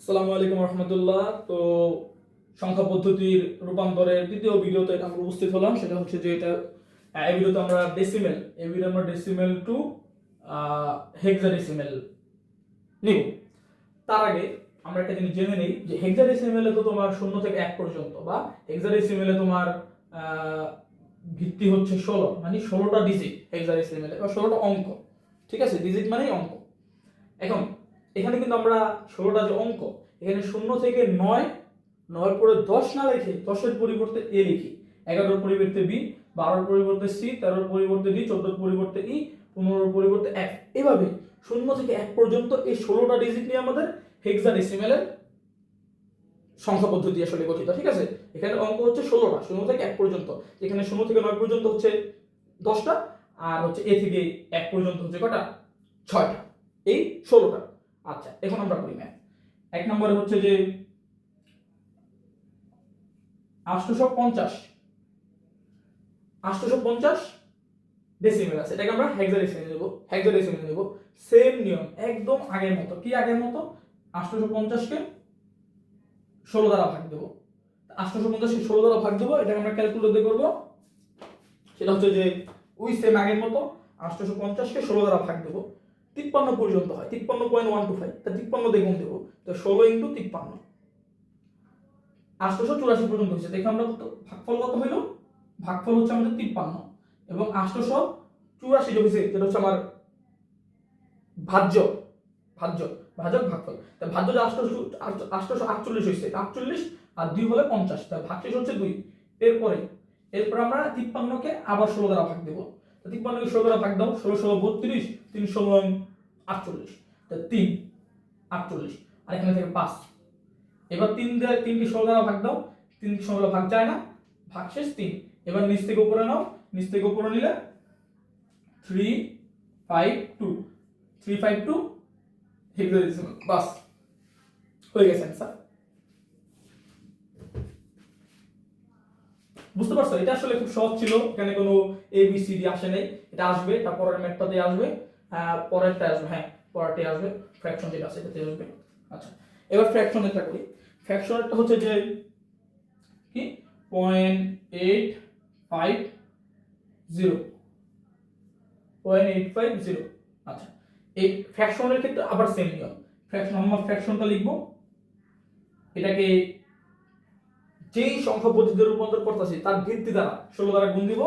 আসসালামু আলাইকুম রহমতুল্লাহ। তো সংখ্যা পদ্ধতির রূপান্তরের দ্বিতীয় ভিডিওতে আমরা উপস্থিত হলাম। সেটা হচ্ছে যে এটা এই ভিডিওতে আমরা ডেসিমেল এই ভিডিও আমরা ডেসিমেল টু হেক্সাডেসিমেল নিব। তার আগে আমরা একটা জিনিস জেনে নিই যে হেক্সাডেসিমেলে তো তোমার শূন্য থেকে এক পর্যন্ত বা হেক্সাডেসিমেলে তোমার ভিত্তি হচ্ছে ষোলো। মানে ষোলোটা ডিজিট হেক্সাডেসিমেলে বা ষোলোটা অঙ্ক। ঠিক আছে? ডিজিট মানেই অঙ্ক। এখন এখানে কিন্তু আমরা ষোলোটা যে অঙ্ক, এখানে শূন্য থেকে নয় নয় পরে দশ না লিখে, দশের পরিবর্তে এ লিখি। এগারোর পরিবর্তে বি, বারোর পরিবর্তে সি, তেরোর পরিবর্তে ডি, চোদ্দোর পরিবর্তে ই, পনেরোর পরিবর্তে এক এভাবে শূন্য থেকে এক পর্যন্ত এই ষোলোটা ডিজিট নিয়ে আমাদের হেক্সা ডেসিমেলের সংখ্যা পদ্ধতি আসলে গঠিত, ঠিক আছে? এখানে অঙ্ক হচ্ছে ষোলোটা, শূন্য থেকে এক পর্যন্ত। এখানে শূন্য থেকে নয় পর্যন্ত হচ্ছে দশটা, আর হচ্ছে এ থেকে এক পর্যন্ত হচ্ছে কটা? ছয়টা। এই ষোলোটা। আচ্ছা এখন আমরা করি ম্যাথ এক নম্বরে হচ্ছে যে আটশোশো পঞ্চাশ। আটশোশো পঞ্চাশ ডেসিমেল আছে, এটাকে আমরা হেক্সাডেসিমেল নেব হেক্সাডেসিমেল নেব। সেম নিয়ম, একদম আগের মতো। কি আগের মতো? আটশোশো পঞ্চাশকে ষোলো দ্বারা ভাগ দেবো। আটশোশো পঞ্চাশকে ষোলো দ্বারা ভাগ দেবো, এটাকে আমরা ক্যালকুলেটে করব। সেটা হচ্ছে যে ওই সেম আগের মতো আটশোশো পঞ্চাশকে ষোলো দ্বারা ভাগ দেবো। তিপ্পান্ন পর্যন্ত হয়, তিপ্পান্ন পয়েন্ট ওয়ান টু ফাইভ তা তিপ্পান্ন দেখুন দেবো, তো ষোলো ইন্টু তিপ্পান্ন। আটশোশো চুরাশি পর্যন্ত হয়েছে, দেখে আমরা কত, ভাগফল কত হইল ভাগফল হচ্ছে আমাদের তিপ্পান্ন, এবং আটশোশো চুরাশি যে হয়েছে, যেটা হচ্ছে আমার ভাজ্য ভাজ্য ভাজক ভাগফল। তা ভাজ্য যে আটশোশো আটশোশো আটচল্লিশ হয়েছে আটচল্লিশ আর দুই হলে পঞ্চাশ, তা ভাগশেষ হচ্ছে দুই। এরপরে, এরপর আমরা তিপ্পান্নকে আবার ষোলো দ্বারা ভাগ দেবো। তিপ্পান্নকে ষোলো দ্বারা ভাগ দাও, ষোলো ষোলো, বত্রিশ, তিন, ষোলো আটচল্লিশ। তা তিন, আটচল্লিশ। আর এখানে থেকে পাঁচ। এবার তিন দিয়ে, তিনকে ষোলো দ্বারা ভাগ দাও। তিন ষোলো ভাগ যায় না। ভাগ শেষ তিন। এবার নিচ থেকে উপরে নাও। নিচ থেকে উপরে নিলে three five two three five two hexadecimal বাস। হয়ে গেছে স্যার বুঝতে পারছ? এটা আসলে খুব সহজ ছিল। এখানে কোনো এ বি সি ডি আসে নাই। এটা আসবে। তারপরের ম্যাথটাতে আসবে। পরেরটা আসবে হ্যাঁ পরেরটা আসবে ফ্র্যাকশন যেটা আছে এটাতে আসবে। আচ্ছা এবার ফ্র্যাকশনেরটা করি। ফ্র্যাকশনেরটা হচ্ছে যে কি? Point eight five zero point eight five zero আচ্ছা এই ফ্র্যাকশনের ক্ষেত্রে আবার সেম নিয়ম। ফ্র্যাকশন আমরা ফ্র্যাকশনটা লিখব। এটাকে যেই সংখ্যা পদ্ধতিতে রূপান্তর করতেছি, তার ভিত্তি দ্বারা ষোলো দ্বারা গুণ দিব,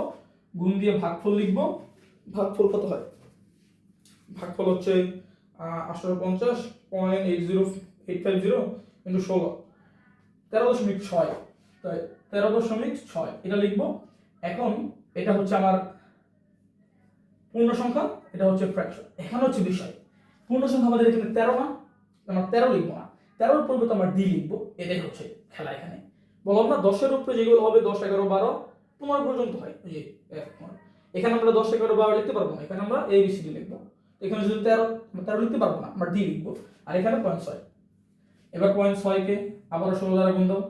গুণ দিয়ে ভাগফল লিখব। ভাগফল কত হয়? ভাগফল হচ্ছে আটশো পঞ্চাশ point eight zero eight five zero into ষোলো। তেরো দশমিক ছয়। তাই তেরো দশমিক ছয়, এটা লিখব। এখন এটা হচ্ছে আমার পূর্ণ সংখ্যা, এটা হচ্ছে ফ্র্যাকশন এখানে হচ্ছে বিষয়। পূর্ণ সংখ্যা আমাদের এখানে তেরো না, আমরা তেরো লিখব না। তেরোর পরিবর্তে আমরা ডি লিখব। এটাই হচ্ছে খেলা এখানে। বললাম না দশের উপরে যেগুলো হবে, দশ, এগারো, বারো পনেরো পর্যন্ত হয়। যে এখানে আমরা দশ, এগারো, বারো লিখতে পারব না। এখানে আমরা এ বি সি ডি লিখব। এখানে যদি তেরো তেরো লিখতে পারব না, আমরা ডি লিখব। আর এখানে পয়েন্ট ছয়। এবার পয়েন্ট ছয়কে আবারও ষোলো দ্বারা গুণ দাও।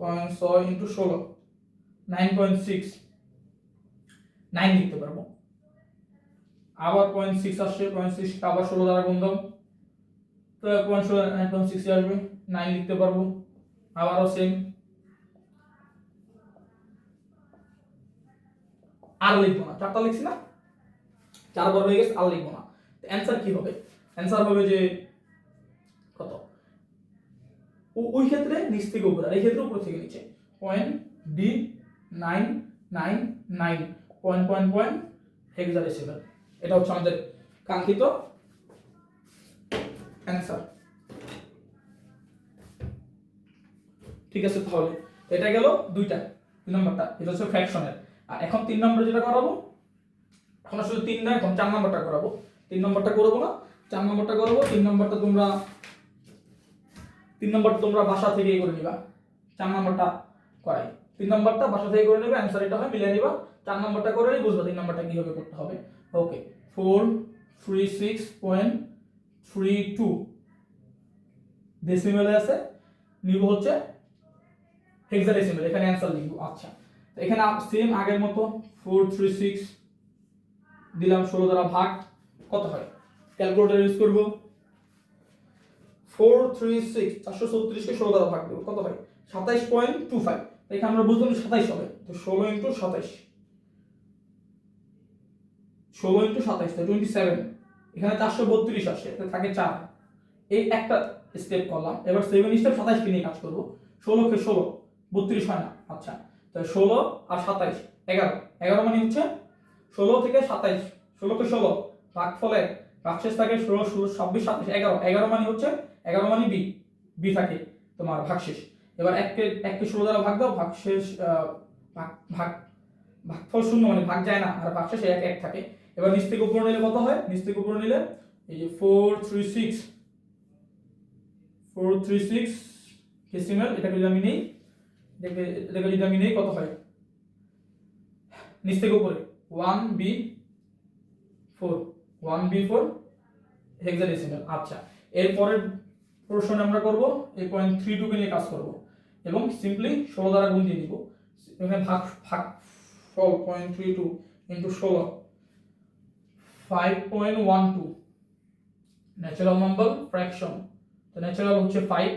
পয়েন্ট ছয় ইন্টু ষোলো। নাইন পয়েন্ট সিক্স নাইন লিখতে পারব। আবার পয়েন্ট সিক্স আসছে পয়েন্ট সিক্স আবার ষোলো দ্বারা গুণ দাও। তো পয়েন্ট ষোলো নাইন পয়েন্ট সিক্স আসবে। নাইন লিখতে পারব। আবারও সেম আর লিখব না। চারটা লিখছি না? চারবার হয়ে গেছে, আর লিখব না। অ্যান্সার কি হবে? অ্যান্সার হবে যে কত? ওই ক্ষেত্রে নিচ থেকে উপরে এই ক্ষেত্রে উপর থেকে নিচে। Point D nine nine nine point point point hexadecimal এটা হচ্ছে আমাদের কাঙ্ক্ষিত অ্যান্সার ঠিক আছে তাহলে এটা গেল দুইটা, দুই নম্বরটা, এটা হচ্ছে ফ্র্যাকশনের আর এখন তিন নম্বরে যেটা করাবো এখন শুধু তিন না এখন চার নম্বরটা করাবো। তিন নম্বরটা করব না, চার নম্বরটা করব, তিন নম্বরটা তোমরা তিন নম্বরটা তোমরা বাসা থেকেই করে নিবা। চার নম্বরটা করাই। তিন নম্বরটা বাসা থেকে করে নেবে অ্যান্সার এটা হয়, মিলিয়ে নিবা। চার নম্বরটা করে বুঝবা তিন নম্বরটা কীভাবে করতে হবে। Okay four three six point three two ডেসিমেলে আছে, নিব হচ্ছে হেক্সাডেসিমেল এখানে অ্যান্সার লিখব। আচ্ছা এখানে সেম আগের মতো ফোর থ্রি সিক্স দিলাম ষোলো দ্বারা ভাগ, কত হয়? ক্যালকুলেটার ইউজ করব। ফোর থ্রি সিক্স চারশো ছত্রিশকে ষোলো দ্বারা ভাগ দেবো কত হয়? সাতাইশ পয়েন্ট টু ফাইভ এখানে আমরা বুঝলাম সাতাইশ হবে। তো ষোলো ইন্টু সাতাইশ। ষোলো ইন্টু সাতাইশ টোয়েন্টি সেভেন এখানে চারশো বত্রিশ আসে থাকে চার। এই একটা স্টেপ করলাম। এবার সেভেন স্টেপ সাতাইশকে নিয়ে কাজ করব। ষোলোকে ষোলো, বত্রিশ হয় না। আচ্ছা তো ষোলো আর সাতাইশ, এগারো। এগারো মানে হচ্ছে ষোলো থেকে সাতাইশ ষোলোকে ষোলো ভাগ ফলে ভাগশেষ থাকে ষোলো ষোলো, ছাব্বিশ সাতাইশ এগারো। এগারো মানে হচ্ছে, এগারো মানে বি বি থাকে তোমার ভাগশেষ। এবার এককে এককে ষোলো দ্বারা ভাগ দাও, ভাগশেষ ভাগ ভাগ, ভাগফল শূন্য মানে ভাগ যায় না, আর ভাগশেষ এক এক থাকে। এবার নিচ থেকে উপরে নিলে কত হয়? নিচ থেকে উপরে নিলে এই যে four three six four three six decimal এটাকে যদি আমি নেই এটাকে যদি আমি নেই, কত হয়? নিচ থেকে উপরে। One B four, one B four hexadecimal আচ্ছা এরপরের প্রশ্ন আমরা করব, এই পয়েন্ট থ্রি টুকে নিয়ে কাজ করব। এবং সিম্পলি ষোলো দ্বারা গুণ দিয়ে দিব এখানে ভাগ ভাগ ফল পয়েন্ট থ্রি টু ইন্টু ষোলো five point one two natural number fraction তো ন্যাচারাল হচ্ছে ফাইভ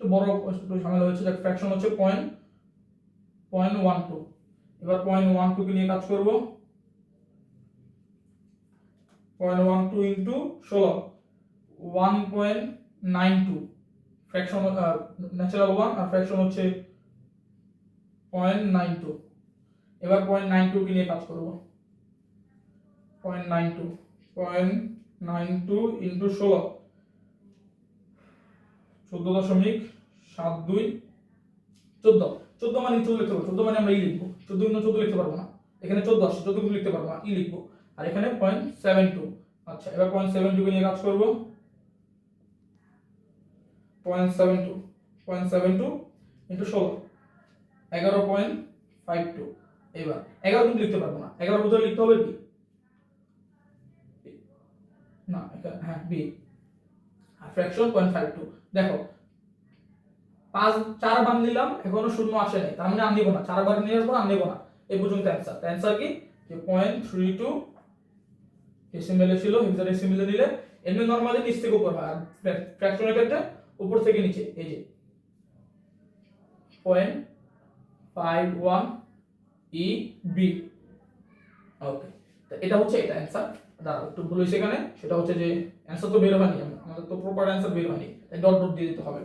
তো বড় ঝামেলা হচ্ছে যে ফ্র্যাকশন হচ্ছে পয়েন্ট পয়েন্ট ওয়ান টু এবার পয়েন্ট ওয়ান টুকে নিয়ে কাজ করব। পয়েন্ট ওয়ান টু ইন্টু ষোলো, one point nine two. Fraction natural one আর ফ্র্যাকশন হচ্ছে পয়েন্ট নাইন টু। এবার পয়েন্ট নাইন টুকে নিয়ে কাজ করব? Point nine two, point nine two into ষোলো। চোদ্দ দশমিক সাত দুই। চোদ্দ চোদ্দ মানে চোদ্দ লিখতে পারব চোদ্দ মানে আমরা ই লিখব। চোদ্দ গুণ চোদ্দ লিখতে পারব না। এখানে চোদ্দ আসছে, চোদ্দ গুণ লিখতে পারব না, ই লিখব। আর এখানে পয়েন্ট সেভেন টু। আচ্ছা এবার পয়েন্ট সেভেন টুকে নিয়ে কাজ করব। Point seven two point seven two into ষোলো। এগারো পয়েন্ট ফাইভ টু এবার, এগারো কিন্তু লিখতে পারব না। এগারো বোধহয় লিখতে হবে বি না হ্যাঁ বি আর ফ্র্যাকশন পয়েন্ট ফাইভ টু দেখো, পাঁচ, চার বার নিলাম, এখনও শূন্য আসে নাই। তার মানে আমি নেব না। চার বার নেওয়ার পর আমি নেব না। এই পর্যন্ত অ্যান্সার অ্যান্সার কি? যে পয়েন্ট থ্রি টু ডেসিমেলে ছিল হেক্সা ডেসিমেলে নিলে এমনি নর্মালি নিচ থেকে উপর হয়, আর ফ্র্যাকশনের ক্ষেত্রে উপর থেকে নিচে, এই যে। Point five one E B okay তো এটা হচ্ছে এটা অ্যান্সার দাঁড়াও, একটু ভুল হয়েছে এখানে, সেটা হচ্ছে যে অ্যান্সার তো বের হয়নি, আমাদের তো প্রপার অ্যান্সার বের হয়নি, তাই ডট ডট দিয়ে দিতে হবে।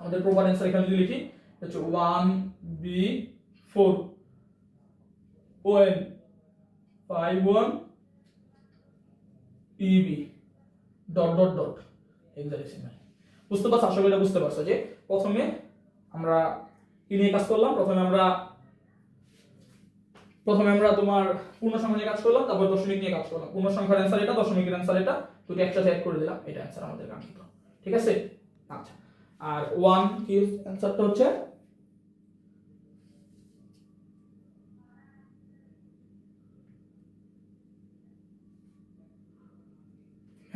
আমাদের প্রপার অ্যান্সার এখানে যদি লিখি হচ্ছে one B four point five one EB dot dot dot hexadecimal বুঝতে পারছ? আশা করি এটা বুঝতে পারছ যে প্রথমে আমরা কি নিয়ে কাজ করলাম? প্রথমে আমরা প্রথমে আমরা তোমার পূর্ণ সংখ্যা নিয়ে কাজ করলাম, তারপর দশমিক নিয়ে কাজ করলাম। পূর্ণ সংখ্যার অ্যান্সার এটা, দশমিকের অ্যান্সার এটা, দুটো একসাথে অ্যাড করে দিলাম। এটা অ্যান্সার আমাদের কাঙ্ক্ষিত। ঠিক আছে? আচ্ছা। আর ওয়ান কি অ্যান্সারটা হচ্ছে?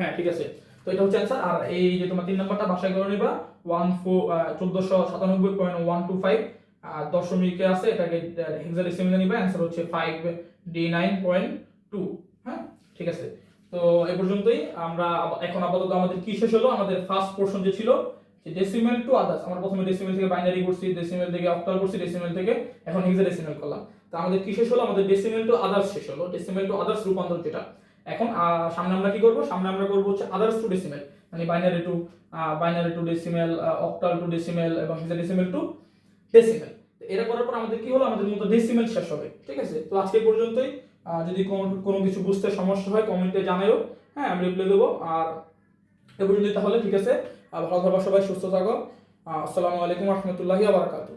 হ্যাঁ ঠিক আছে। তো এটা হচ্ছে অ্যান্সার আর এই যে তোমার তিন নাম্বারটা বাসায় করে নিবা, ওয়ান ফোর চোদ্দশো সাতানব্বই পয়েন্ট ওয়ান টু ফাইভ, আর দশমিকে আছে, এটাকে হেক্সাডেসিমালে নিবা অ্যান্সার হচ্ছে five D nine point two হ্যাঁ ঠিক আছে। তো এ পর্যন্তই, আমরা এখন আপাতত আমাদের কি শেষ হলো? আমাদের ফার্স্ট পোর্শন যে ছিল, যে ডেসিমেল টু আদার্স আমরা প্রথমে ডেসিমেল থেকে বাইনারি করছি ডেসিমেল থেকে অক্টাল করছি ডেসিমেল থেকে এখন হেক্সাডেসিমাল করলাম। তো আমাদের কি শেষ হলো? আমাদের ডেসিমেল টু আদার্স শেষ হলো। ডেসিমেল টু আদার্স রূপান্তর যেটা এখন সামনে আমরা কি করব? সামনে আমরা করব হচ্ছে আদার্স টু ডেসিমেল মানে binary to binary to decimal octal to decimal এবং হেক্সাডেসিমেল টু ডেসিমেল এটা করার পর আমাদের কি হলো? আমাদের মতো ডেসিমেল শেষ হবে, ঠিক আছে? তো আজকে পর্যন্তই। যদি কোনো- কিছু বুঝতে সমস্যা হয় কমেন্টে জানাইও। হ্যাঁ আমি রিপ্লাই দেবো। আর এ পর্যন্তই তাহলে, ঠিক আছে? ভালো থাকো সবাই, সুস্থ থাকো। আসসালামু আলাইকুম রহমতুল্লাহি আবরাকাতু